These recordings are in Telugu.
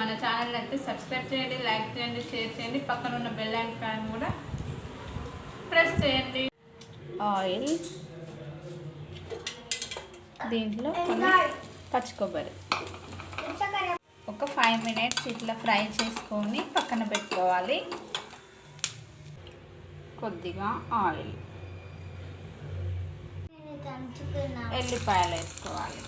మన ఛానల్ అయితే సబ్స్క్రైబ్ చేయండి లైక్ చేయండి షేర్ చేయండి. పక్కన ఉన్న బెల్ ఐకాన్ కూడా ప్రెస్ చేయండి. ఆయిల్ దీంట్లో పచ్చి కొబ్బరి. ఒక ఫైవ్ మినిట్స్ ఇట్లా ఫ్రై చేసుకొని పక్కన పెట్టుకోవాలి. కొద్దిగా ఆయిల్ ఎల్లిపాయలు వేసుకోవాలి.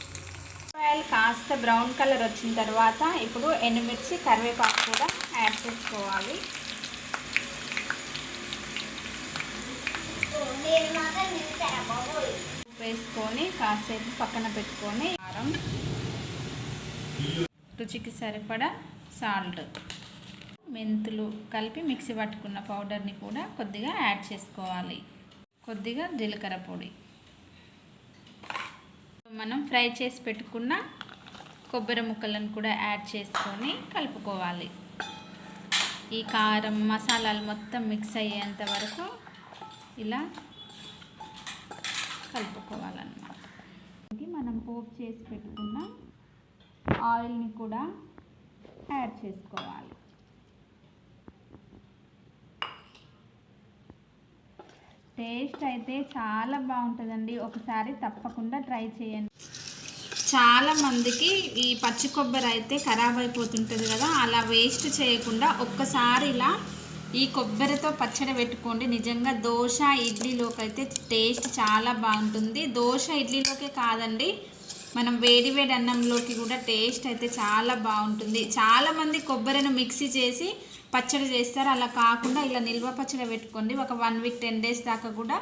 ఆయిల్ కాస్త బ్రౌన్ కలర్ వచ్చిన తర్వాత ఇప్పుడు ఎండుమిర్చి కరివేపాకు కూడా యాడ్ చేసుకోవాలి. వేసుకొని కాసేపు పక్కన పెట్టుకొని కారం. రుచికి సరిపడా సాల్ట్. మెంతులు కలిపి మిక్సీ పట్టుకున్న పౌడర్ని కూడా కొద్దిగా యాడ్ చేసుకోవాలి. కొద్దిగా జీలకర్ర పొడి. మనం ఫ్రై చేసి పెట్టుకున్న కొబ్బరి ముక్కలను కూడా యాడ్ చేసుకొని కలుపుకోవాలి. ఈ కారం మసాలాలు మొత్తం మిక్స్ అయ్యేంత వరకు ఇలా కలుపుకోవాలన్నమాట. ఇది మనం పోప్ చేసి పెట్టుకున్న ఆయిల్ని కూడా యాడ్ చేసుకోవాలి. టేస్ట్ అయితే చాలా బాగుంటుందండి. ఒకసారి తప్పకుండా ట్రై చేయండి. చాలా మందికి ఈ పచ్చి కొబ్బరి అయితే ఖరాబ్ అయిపోతుంటుంది కదా అలా వేస్ట్ చేయకుండా ఒక్కసారి ఇలా ఈ కొబ్బరితో పచ్చడి పెట్టుకోండి. నిజంగా దోశ ఇడ్లీలోకి అయితే టేస్ట్ చాలా బాగుంటుంది. దోశ ఇడ్లీలోకే కాదండి మనం వేడి వేడి అన్నంలోకి కూడా టేస్ట్ అయితే చాలా బాగుంటుంది. చాలామంది కొబ్బరిని మిక్సీ చేసి పచ్చడి చేస్తారు. అలా కాకుండా ఇలా నిల్వ పచ్చడి పెట్టుకోండి. ఒక వన్ వీక్ టెన్ డేస్ దాకా కూడా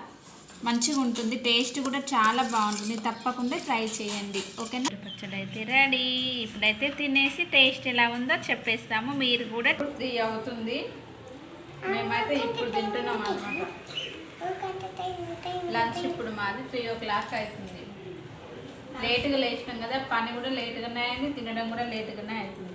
మంచిగా ఉంటుంది. టేస్ట్ కూడా చాలా బాగుంటుంది. తప్పకుండా ట్రై చేయండి. ఓకేనా పచ్చడి అయితే రెడీ ఇప్పుడైతే తినేసి టేస్ట్ ఎలా ఉందో చెప్పేస్తాము. మీరు కూడా త్రీ అవుతుంది. మేమైతే ఇప్పుడు తింటున్నాం అనమాట లంచ్ ఇప్పుడు మాది త్రీ ఓ క్లాక్ అవుతుంది. లేట్గా లేచినాం కదా. పని కూడా లేట్గానే అయింది. తినడం కూడా లేట్గానే అవుతుంది.